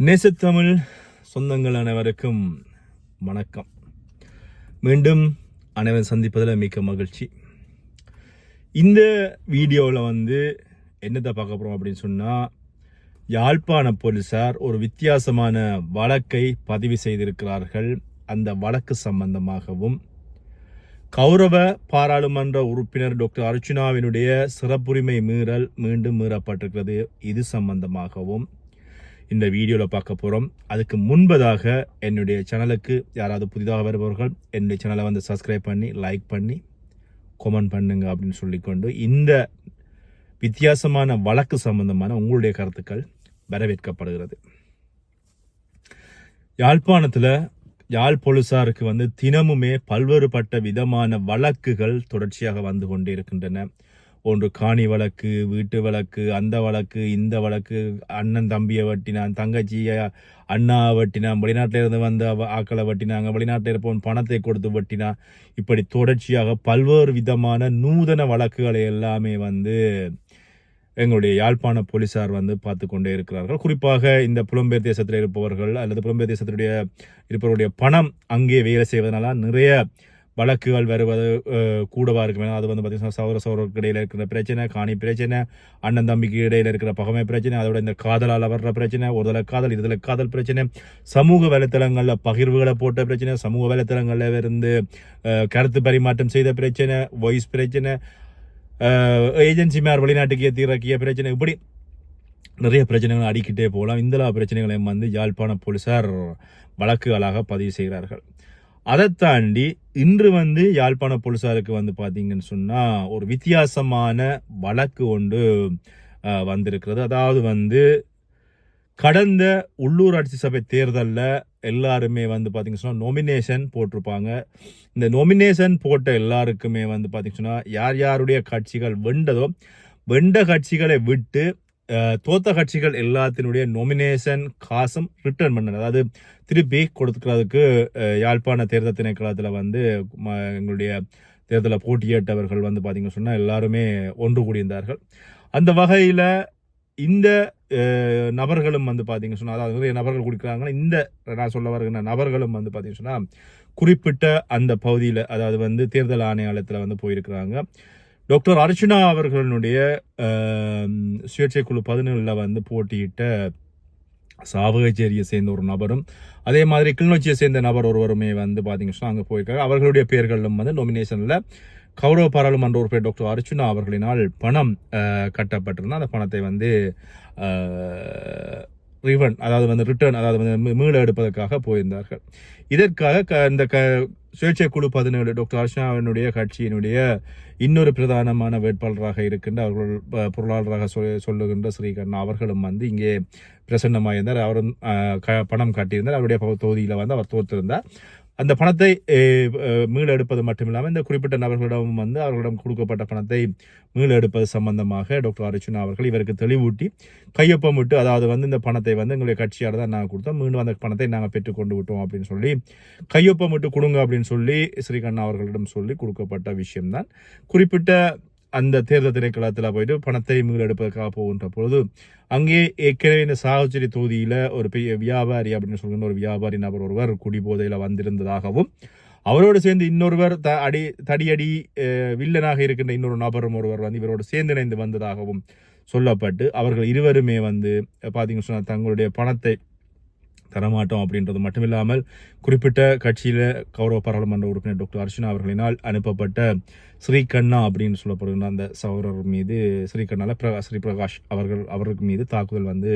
நேசத்தமிழ் சொந்தங்கள் அனைவருக்கும் வணக்கம். மீண்டும் அனைவரும் சந்திப்பதில் மிக்க மகிழ்ச்சி. இந்த வீடியோவில் வந்து என்னத்தை பார்க்க போகிறோம் அப்படின்னு சொன்னால் யாழ்ப்பாண போலீசார் ஒரு வித்தியாசமான வழக்கை பதிவு செய்திருக்கிறார்கள். அந்த வழக்கு சம்பந்தமாகவும் கௌரவ பாராளுமன்ற உறுப்பினர் டாக்டர் அர்ச்சுனாவினுடைய சிறப்புரிமை மீறல் மீண்டும் மீறப்பட்டிருக்கிறது. இது சம்பந்தமாகவும் இந்த வீடியோவில் பார்க்க போகிறோம் அதுக்கு முன்பதாக என்னுடைய சேனலுக்கு யாராவது புதிதாக வருபவர்கள் என்னுடைய சேனலை வந்து சப்ஸ்கிரைப் பண்ணி லைக் பண்ணி கமெண்ட் பண்ணுங்க அப்படின்னு சொல்லிக்கொண்டு இந்த வித்தியாசமான வழக்கு சம்பந்தமான உங்களுடைய கருத்துக்கள் வரவேற்கப்படுகிறது. யாழ்ப்பாணத்தில் யாழ் போலீசாருக்கு வந்து தினமுமே பல்வேறுபட்ட விதமான வழக்குகள் தொடர்ச்சியாக வந்து கொண்டே இருக்கின்றன ஒன்று காணி வழக்கு வீட்டு வழக்கு அந்த வழக்கு இந்த வழக்கு அண்ணன் தம்பியை வெட்டினான் தங்கச்சியை அண்ணா வெட்டினான் வெளிநாட்டில் இருந்து வந்த ஆக்களை வெட்டினாங்க வெளிநாட்டில் இருப்பவன் பணத்தை கொடுத்து வெட்டினா இப்படி தொடர்ச்சியாக பல்வேறு விதமான நூதன வழக்குகளை எல்லாமே வந்து எங்களுடைய யாழ்ப்பாண போலீசார் வந்து பார்த்து கொண்டே இருக்கிறார்கள். குறிப்பாக இந்த புலம்பெயர் தேசத்தில் இருப்பவர்கள் அல்லது புலம்பெயர் தேசத்தினுடைய இருப்பவருடைய பணம் அங்கே வேலை செய்வதனால நிறைய வழக்குகள் வருவது கூடவா இருக்கும். ஏன்னா அது வந்து பார்த்தீங்கன்னா சௌர சௌரருக்கு இடையில் இருக்கிற பிரச்சனை காணி பிரச்சனை அண்ணன் தம்பிக்கு இடையில் இருக்கிற பகமை பிரச்சனை அதோட இந்த காதலால் வர்ற பிரச்சனை ஒரு காதல் இதில் காதல் பிரச்சனை சமூக வலைத்தளங்களில் பகிர்வுகளை போட்ட பிரச்சனை சமூக வலைத்தளங்களில் இருந்து கருத்து பரிமாற்றம் செய்த பிரச்சனை வாய்ஸ் பிரச்சனை ஏஜென்சி மேர் வெளிநாட்டுக்கு ஏற்றிறக்கிய பிரச்சனை இப்படி நிறைய பிரச்சனைகள் அடிக்கிட்டே போகலாம். இந்தலா பிரச்சனைகளையும் வந்து யாழ்ப்பாண போலீசார் வழக்குகளாக பதிவு செய்கிறார்கள். அதை தாண்டி இன்று வந்து யாழ்ப்பாண போலீசாருக்கு வந்து பார்த்தீங்கன்னு சொன்னால் ஒரு வித்தியாசமான வழக்கு ஒன்று வந்திருக்கிறது. அதாவது வந்து கடந்த உள்ளூராட்சி சபை தேர்தலில் எல்லாருமே வந்து பார்த்திங்கன்னு சொன்னால் நொமினேஷன் போட்டிருப்பாங்க. இந்த நொமினேஷன் போட்ட எல்லாருக்குமே வந்து பார்த்தீங்கன்னு சொன்னால் யார் யாருடைய கட்சிகள் வெண்டதோ வெண்ட கட்சிகளை விட்டு தோத்த கட்சிகள் எல்லாத்தினுடைய நொமினேஷன் காசும் ரிட்டர்ன் பண்ணது அதாவது திருப்பி கொடுத்துக்கிறதுக்கு யாழ்ப்பாண தேர்தல் திணைக்களத்தில் வந்து ம- எங்களுடைய தேர்தலில் போட்டியிட்டவர்கள் வந்து பார்த்தீங்கன்னு சொன்னால் எல்லாருமே ஒன்று கூடியிருந்தார்கள். அந்த வகையில் இந்த நபர்களும் வந்து பார்த்தீங்க சொன்னால் அதாவது நிறைய நபர்கள் குடிக்கிறாங்கன்னா இந்த நான் சொல்ல வருகிற நபர்களும் வந்து பார்த்தீங்க சொன்னால் குறிப்பிட்ட அந்த பகுதியில் அதாவது வந்து தேர்தல் ஆணையாளத்தில் வந்து போயிருக்கிறாங்க. டாக்டர் அர்ச்சனா அவர்களுடைய சுயேட்சை குழு பதினேழில் வந்து போட்டியிட்ட சாவகச்சேரியை சேர்ந்த ஒரு நபரும் அதே மாதிரி கிளிநொச்சியை சேர்ந்த நபர் ஒருவருமே வந்து பார்த்தீங்கன்னா அங்கே போயிருக்காங்க அவர்களுடைய பெயர்களும் வந்து நொமினேஷனில் கௌரவ பாராளுமன்ற உறுப்பினர் டாக்டர் அர்ச்சுனா அவர்களினால் பணம் கட்டப்பட்டிருந்தால் அந்த பணத்தை வந்து ரிவன் அதாவது வந்து ரிட்டர்ன் அதாவது வந்து மீள எடுப்பதற்காக போயிருந்தார்கள். இதற்காக க- இந்த க சுயேட்சை குழு பதினேழு டாக்டர் அர்ஷனாவினுடைய கட்சியினுடைய இன்னொரு பிரதானமான வேட்பாளராக இருக்கின்ற அவர்கள் பொருளாளராக சொல் சொல்லுகின்ற ஸ்ரீகண்ணா அவர்களும் வந்து இங்கே பிரசன்னமாக இருந்தார் அவரும் க- பணம் காட்டியிருந்தார். அவருடைய தொகுதியில் வந்து அவர் தோற்றிருந்தார் அந்த பணத்தை மீளெடுப்பது மட்டும் இல்லாமல் மட்டுமில்லாமல் இந்த குறிப்பிட்ட நபர்களிடம் வந்து அவர்களிடம் கொடுக்கப்பட்ட பணத்தை மீளெடுப்பது சம்பந்தமாக டாக்டர் அர்ச்சுனா அவர்கள் இவருக்கு தெளிவூட்டி கையொப்பம் விட்டு அதாவது வந்து இந்த பணத்தை வந்து எங்களுடைய கட்சியால் தான் நாங்கள் கொடுத்தோம். மீண்டும் அந்த பணத்தை நாங்கள் பெற்றுக்கொண்டு விட்டோம் அப்படின்னு சொல்லி கையொப்பம் விட்டு கொடுங்க அப்படின்னு சொல்லி ஸ்ரீகண்ணா அவர்களிடம் சொல்லி கொடுக்கப்பட்ட விஷயம்தான். குறிப்பிட்ட அந்த தேர்தல் திணைக்களத்தில் போயிட்டு பணத்தை மீளெடுப்பதற்காக போகின்ற பொழுது அங்கே ஏற்கனவே இந்த சாகுச்சேரி தொகுதியில் ஒரு பெரிய வியாபாரி அப்படின்னு சொல்கின்ற ஒரு வியாபாரி நபர் ஒருவர் குடிபோதையில் வந்திருந்ததாகவும் அவரோடு சேர்ந்து இன்னொருவர் த அடி தடியடி வில்லனாக இருக்கின்ற இன்னொரு நபரும் ஒருவர் வந்து இவரோடு சேர்ந்து இணைந்து வந்ததாகவும் சொல்லப்பட்டு அவர்கள் இருவருமே வந்து பார்த்தீங்கன்னு சொன்னால் தங்களுடைய பணத்தை தரமாட்டோம் அப்படின்றது மட்டும் இல்லாமல் குறிப்பிட்ட கட்சியில் கௌரவ பாராளுமன்ற உறுப்பினர் டாக்டர் அர்ச்சனா அவர்களினால் அனுப்பப்பட்ட ஸ்ரீகண்ணா அப்படின்னு சொல்லப்படுகிற அந்த சௌரர் மீது ஸ்ரீகண்ணால பிரகாஷ் ஸ்ரீ பிரகாஷ் அவர்கள் அவருக்கு மீது தாக்குதல் வந்து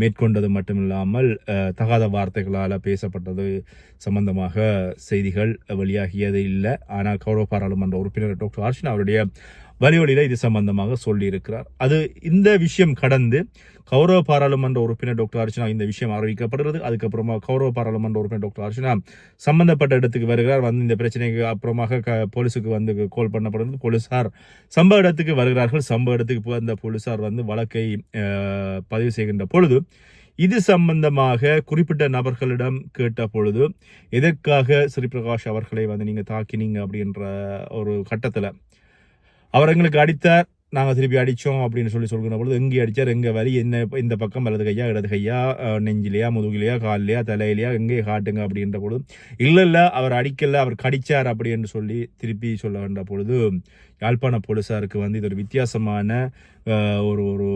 மேற்கொண்டது மட்டும் இல்லாமல் தகாத வார்த்தைகளால் பேசப்பட்டது சம்பந்தமாக செய்திகள் வெளியாகியது இல்லை. ஆனால் கௌரவ பாராளுமன்ற உறுப்பினர் டாக்டர் அர்ச்சனா அவருடைய வலிவழியில் இது சம்பந்தமாக சொல்லியிருக்கிறார். அது இந்த விஷயம் கடந்து கௌரவ பாராளுமன்ற உறுப்பினர் டாக்டர் அர்ச்சனா இந்த விஷயம் அறிவிக்கப்படுகிறது. அதுக்கப்புறமா கௌரவ பாராளுமன்ற உறுப்பினர் டாக்டர் அர்ச்சனா சம்பந்தப்பட்ட இடத்துக்கு வருகிறார். வந்து இந்த பிரச்சனைக்கு அப்புறமாக க- போலீஸுக்கு வந்து கால் பண்ணப்படுறது போலீசார் சம்பவ இடத்துக்கு வருகிறார்கள். சம்பவ இடத்துக்கு போய் அந்த போலீசார் வந்து வழக்கை பதிவு செய்கின்ற பொழுது இது சம்பந்தமாக குறிப்பிட்ட நபர்களிடம் கேட்ட பொழுது எதற்காக ஸ்ரீபிரகாஷ் அவர்களை வந்து நீங்கள் தாக்கினீங்க? அப்படின்ற ஒரு கட்டத்தில் அவர் எங்களுக்கு அடித்தார் நாங்கள் திருப்பி அடித்தோம் அப்படின்னு சொல்லி சொல்கிற பொழுது எங்கே அடித்தார் எங்கே வலி என்ன இந்த பக்கம் வலது கையா இடது கையா நெஞ்சிலையா முதுகிலையா காலிலையா தலையிலையா எங்கே காட்டுங்க அப்படின்ற பொழுது இல்லை இல்லை அவர் அடிக்கல அவர் கடித்தார் அப்படின்னு சொல்லி திருப்பி சொல்ல வேண்ட பொழுது யாழ்ப்பாண போலீஸாருக்கு வந்து இது ஒரு வித்தியாசமான ஒரு ஒரு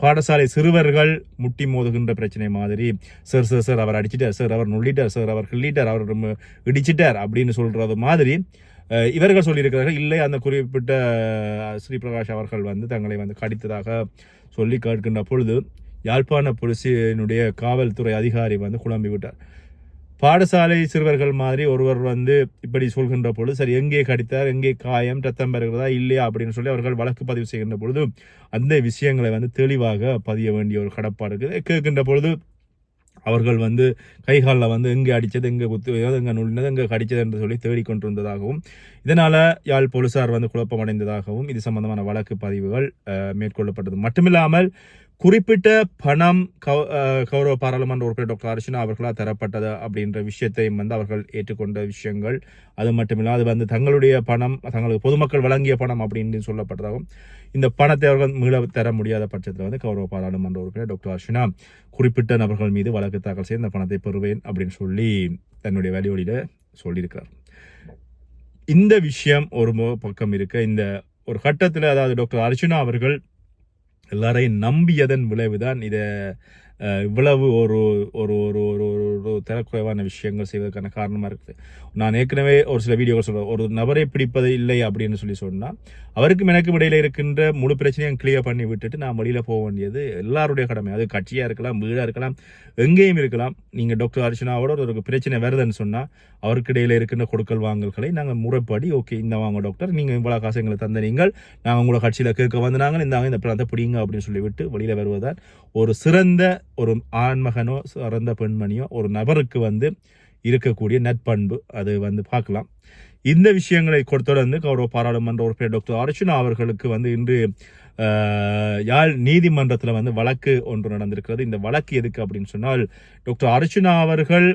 பாடசாலை சிறுவர்கள் முட்டி மோதுகின்ற பிரச்சனை மாதிரி சார் சார் சார் அவர் அடிச்சிட்டார் சார் அவர் நுள்ளிட்டார் சார் அவர் கிள்ளிட்டார் அவர் இடிச்சிட்டார் அப்படின்னு சொல்கிறது மாதிரி இவர்கள் சொல்லியிருக்கிறார்கள் இல்லை அந்த குறிப்பிட்ட ஸ்ரீபிரகாஷ் அவர்கள் வந்து தங்களை வந்து கடித்ததாக சொல்லி கேட்கின்ற பொழுது யாழ்ப்பாண போலீசினுடைய காவல்துறை அதிகாரி வந்து குழம்பி விட்டார். பாடசாலை சிறுவர்கள் மாதிரி ஒருவர் வந்து இப்படி சொல்கின்ற பொழுது சரி எங்கே கடித்தார் எங்கே காயம் ரத்தம் பெறுகிறதா இல்லையா அப்படின்னு சொல்லி அவர்கள் வழக்கு பதிவு செய்கின்ற பொழுது அந்த விஷயங்களை வந்து தெளிவாக பதிய வேண்டிய ஒரு கடப்பாடு இருக்குது. கேட்கின்ற பொழுது அவர்கள் வந்து கைகாலில் வந்து எங்கே அடித்தது எங்கே குத்து எங்கே நுள்ளினது எங்கே கடித்தது என்று சொல்லி தேடிக்கொண்டிருந்ததாகவும் இதனால் யாழ் போலீசார் வந்து குழப்பமடைந்ததாகவும் இது சம்பந்தமான வழக்கு பதிவுகள் மேற்கொள்ளப்பட்டது. மட்டுமில்லாமல் குறிப்பிட்ட பணம் கௌ- கௌரவ பாராளுமன்ற உறுப்பினர் டாக்டர் அர்ச்சனா அவர்களால் தரப்பட்டது அப்படின்ற விஷயத்தையும் வந்து அவர்கள் ஏற்றுக்கொண்ட விஷயங்கள். அது மட்டுமில்லாது வந்து தங்களுடைய பணம் தங்களுக்கு பொதுமக்கள் வழங்கிய பணம் அப்படின்னு சொல்லப்பட்டதாகவும் இந்த பணத்தை அவர்கள் மீள தர முடியாத பட்சத்தில் வந்து கௌரவ பாராளுமன்ற உறுப்பினர் டாக்டர் அர்ச்சனா குறிப்பிட்ட நபர்கள் மீது வழக்கு தாக்கல் செய்து இந்த பணத்தை பெறுவேன் அப்படின்னு சொல்லி தன்னுடைய வழிவழியில் சொல்லியிருக்கிறார். இந்த விஷயம் ஒரு பக்கம் இருக்க. இந்த ஒரு கட்டத்தில் அதாவது டாக்டர் அர்ச்சனா அவர்கள் எல்லாரையும் நம்பியதன் விளைவுதான் இதை இவ்வளவு ஒரு ஒரு ஒரு ஒரு ஒரு ஒரு தரக்குறைவான விஷயங்கள் செய்வதற்கான காரணமாக இருக்குது. நான் ஏற்கனவே ஒரு சில வீடியோக்கள் சொல்கிறேன் ஒரு நபரை பிடிப்பது இல்லை அப்படின்னு சொல்லி சொன்னால் அவருக்கும் எனக்கும் இடையில இருக்கின்ற முழு பிரச்சனையும் கிளியர் பண்ணி விட்டுட்டு நான் வெளியில் போக வேண்டியது எல்லாருடைய கடமை. அது கட்சியாக இருக்கலாம் வீடாக இருக்கலாம் எங்கேயும் இருக்கலாம். நீங்கள் டாக்டர் அர்ச்சனாவோட ஒரு பிரச்சனை வருதுன்னு சொன்னால் அவருக்கு இடையில இருக்கின்ற கொடுக்கல் வாங்கல்களை நாங்கள் முறைப்படி ஓகே இந்த வாங்க டாக்டர் நீங்கள் இவ்வளோ காசு எங்களுக்கு தந்த நீங்கள் நாங்கள் உங்களை கட்சியில் கேட்க வந்தாங்க இந்த இந்த பிடிங்க அப்படின்னு சொல்லிவிட்டு வெளியில் வருவதால் ஒரு சிறந்த ஒரு ஆண்மகனோ சிறந்த பெண்மணியோ ஒரு நபருக்கு வந்து இருக்கக்கூடிய நற்பண்பு அது வந்து பார்க்கலாம். இந்த விஷயங்களை கொடுத்தொடர்ந்து கௌரவ பாராளுமன்ற உறுப்பினர் டாக்டர் அர்ச்சனா அவர்களுக்கு வந்து இன்று யாழ் நீதிமன்றத்தில் வந்து வழக்கு ஒன்று நடந்திருக்கிறது. இந்த வழக்கு எதுக்கு அப்படின்னு சொன்னால் டாக்டர் அர்ச்சுனா அவர்கள்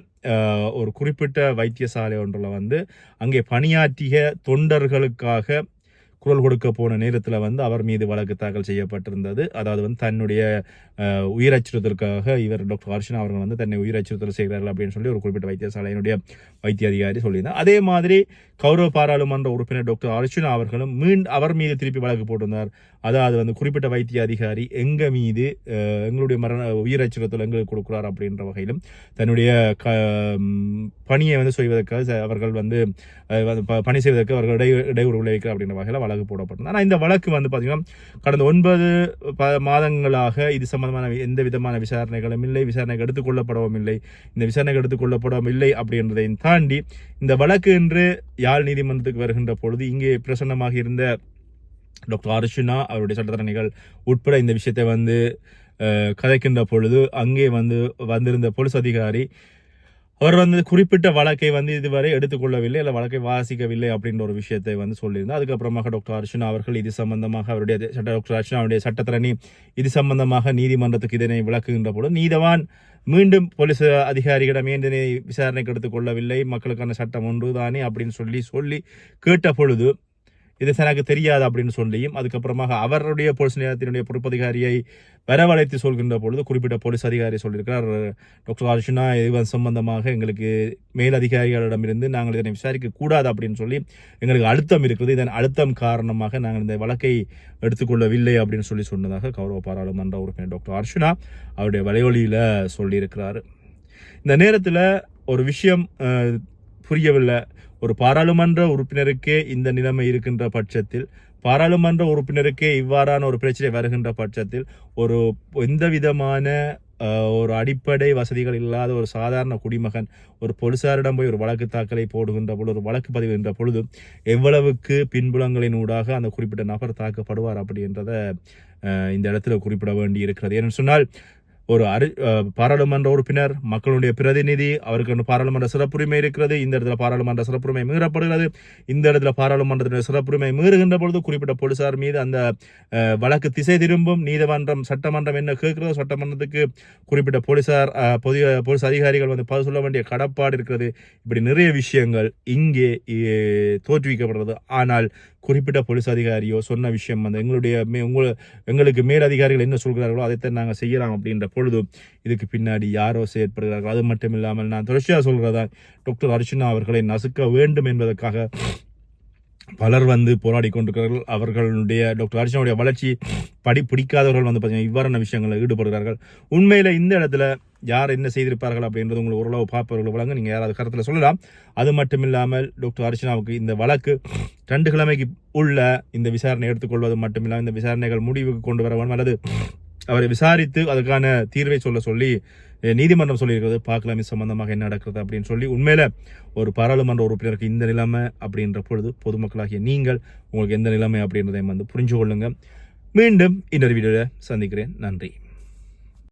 ஒரு குறிப்பிட்ட வைத்தியசாலை ஒன்றில் வந்து அங்கே பணியாற்றிய தொண்டர்களுக்காக குரல் கொடுக்க போன நேரத்தில் வந்து அவர் மீது வழக்கு தாக்கல் செய்யப்பட்டிருந்தது. அதாவது வந்து தன்னுடைய உயிர் அச்சுறுத்தலுக்காக இவர் டாக்டர் ஹர்ஷன் அவர்கள் வந்து தன்னை உயிர் அச்சுறுத்தல் செய்கிறார்கள் அப்படின்னு சொல்லி ஒரு குறிப்பிட்ட வைத்தியசாலையினுடைய வைத்திய அதிகாரி சொல்லியிருந்தார். அதே மாதிரி கௌரவ பாராளுமன்ற உறுப்பினர் டாக்டர் அர்ச்சுனா அவர்களும் மீண்டும் அவர் மீது திருப்பி வழக்கு போட்டிருந்தார். அதாவது வந்து குறிப்பிட்ட வைத்திய அதிகாரி எங்க மீது எங்களுடைய மரண உயிர் அச்சுறுத்தல் எங்களுக்கு கொடுக்குறார் அப்படின்ற வகையிலும் தன்னுடைய க பணியை வந்து செய்வதற்காக ச- அவர்கள் வந்து ப- பணி செய்வதற்கு அவர்கள் இடை இடையூறு விளைவிக்கிறார் அப்படின்ற வகையில் வழக்கு போடப்பட்டது ஆனால் இந்த வழக்கு வந்து பார்த்தீங்கன்னா கடந்த ஒன்பது ப மாதங்களாக இது சம்பந்தமான எந்த விதமான விசாரணைகளும் இல்லை விசாரணைக்கு எடுத்துக்கொள்ளப்படவும் இல்லை. இந்த விசாரணைக்கு எடுத்துக்கொள்ளப்படவும் இல்லை அப்படின்றதையும் தாண்டி இந்த வழக்கு என்று யாழ் நீதிமன்றத்துக்கு வருகின்ற பொழுது இங்கே பிரசன்னமாக இருந்த டாக்டர் அர்ச்சுனா அவருடைய சட்டத்தரணிகள் உட்பட இந்த விஷயத்தை வந்து கதைக்கின்ற பொழுது அங்கே வந்து வந்திருந்த போலீஸ் அதிகாரி அவர் வந்து குறிப்பிட்ட வழக்கை வந்து இதுவரை எடுத்துக்கொள்ளவில்லை இல்லை வழக்கை வாசிக்கவில்லை அப்படின்ற ஒரு விஷயத்தை வந்து சொல்லியிருந்தார். அதுக்கப்புறமாக டாக்டர் அர்ஷுனா அவர்கள் இது சம்பந்தமாக அவருடைய சட்ட டாக்டர் அர்ச்சனா அவருடைய சட்டத்தரணி இது சம்பந்தமாக நீதிமன்றத்துக்கு இதனை விளக்குகின்ற பொழுது நீதவான் மீண்டும் போலீஸ் அதிகாரிகளிடம் ஏன் இதனை விசாரணைக்கு எடுத்துக்கொள்ளவில்லை? மக்களுக்கான சட்டம் ஒன்று தானே அப்படின்னு சொல்லி சொல்லி கேட்ட பொழுது இது எனக்கு தெரியாது அப்படின்னு சொல்லியும் அதுக்கப்புறமாக அவருடைய போலீஸ் நிலையத்தினுடைய பொறுப்பதிகாரியை வரவழைத்து சொல்கின்ற பொழுது குறிப்பிட்ட போலீஸ் அதிகாரி சொல்லியிருக்கிறார். டாக்டர் அர்ஜுனா இது சம்பந்தமாக எங்களுக்கு மேலதிகாரிகளிடமிருந்து நாங்கள் இதனை விசாரிக்க கூடாது அப்படின்னு சொல்லி எங்களுக்கு அழுத்தம் இருக்குது. இதன் அழுத்தம் காரணமாக நாங்கள் இந்த வழக்கை எடுத்துக்கொள்ளவில்லை அப்படின்னு சொல்லி சொன்னதாக கௌரவ பாராளுமன்ற உறுப்பினர் டாக்டர் அர்ஷுனா அவருடைய வலையொலியில் சொல்லியிருக்கிறார். இந்த நேரத்தில் ஒரு விஷயம் புரியவில்லை. ஒரு பாராளுமன்ற உறுப்பினருக்கே இந்த நிலைமை இருக்கின்ற பட்சத்தில் பாராளுமன்ற உறுப்பினருக்கே இவ்வாறான ஒரு பிரச்சனை வருகின்ற பட்சத்தில் ஒரு எந்த விதமான ஒரு அடிப்படை வசதிகள் இல்லாத ஒரு சாதாரண குடிமகன் ஒரு போலீசாரிடம் போய் ஒரு வழக்கு தாக்கலை போடுகின்ற பொழுது ஒரு வழக்கு பதிவுகின்ற பொழுது எவ்வளவுக்கு பின்புலங்களின் ஊடாக அந்த குறிப்பிட்ட நபர் தாக்கப்படுவார் அப்படின்றத இந்த இடத்துல குறிப்பிட வேண்டி இருக்கிறது ஏன்னு சொன்னால் ஒரு அரு பாராளுமன்ற உறுப்பினர் மக்களுடைய பிரதிநிதி அவருக்கு பாராளுமன்ற சிறப்புரிமை இருக்கிறது இந்த இடத்துல பாராளுமன்ற சிறப்புரிமை மீறப்படுகிறது. இந்த இடத்துல பாராளுமன்றத்தினுடைய சிறப்புரிமை மீறுகின்ற பொழுது குறிப்பிட்ட போலீசார் மீது அந்த வழக்கு திசை திரும்பும். நீதிமன்றம் சட்டமன்றம் என்ன கேட்கிறதோ சட்டமன்றத்துக்கு குறிப்பிட்ட போலீசார் பொது போலீஸ் அதிகாரிகள் வந்து பதில் சொல்ல வேண்டிய கடப்பாடு இருக்கிறது. இப்படி நிறைய விஷயங்கள் இங்கே தோற்றுவிக்கப்படுறது ஆனால் குறிப்பிட்ட போலீஸ் அதிகாரியோ சொன்ன விஷயம் அந்த எங்களுடைய மே உங்கள் எங்களுக்கு மேலதிகாரிகள் என்ன சொல்கிறார்களோ அதைத்தான் நாங்கள் செய்யலாம் அப்படின்ற பொழுது இதுக்கு பின்னாடி யாரோ செயற்படுகிறார்கள். அது மட்டும் இல்லாமல் நான் தொடர்ச்சியாக சொல்கிறதா டாக்டர் அர்ச்சனா அவர்களை நசுக்க வேண்டும் என்பதற்காக பலர் வந்து போராடி கொண்டிருக்கிறார்கள். அவர்களுடைய டாக்டர் அர்ச்சனாவுடைய வளர்ச்சி படி பிடிக்காதவர்கள் வந்து பார்த்தீங்கன்னா இவ்வாறான விஷயங்களில் ஈடுபடுகிறார்கள். உண்மையில் இந்த இடத்துல யார் என்ன செய்திருப்பார்கள் அப்படின்றது உங்களுக்கு ஓரளவு பார்ப்பவர்கள் வழங்க நீங்கள் யாராவது கருத்தில் சொல்லலாம். அது மட்டும் இல்லாமல் டாக்டர் அர்ச்சனாவுக்கு இந்த வழக்கு ரெண்டு கிழமைக்கு உள்ள இந்த விசாரணை எடுத்துக்கொள்வது மட்டும் இல்லாமல் இந்த விசாரணைகள் முடிவுக்கு கொண்டு வர வேண்டும். அல்லது அவரை விசாரித்து அதுக்கான தீர்வை சொல்ல சொல்லி நீதிமன்றம் சொல்லியிருக்கிறது. பார்க்கலாம் இது சம்பந்தமாக என்ன நடக்கிறது அப்படின்னு சொல்லி உண்மையில ஒரு பாராளுமன்ற உறுப்பினருக்கு இந்த நிலைமை அப்படின்ற பொழுது பொதுமக்களாகிய நீங்கள் உங்களுக்கு எந்த நிலைமை அப்படின்றதை வந்து புரிஞ்சு கொள்ளுங்க மீண்டும் இன்னொரு வீடியோவில் சந்திக்கிறேன். நன்றி.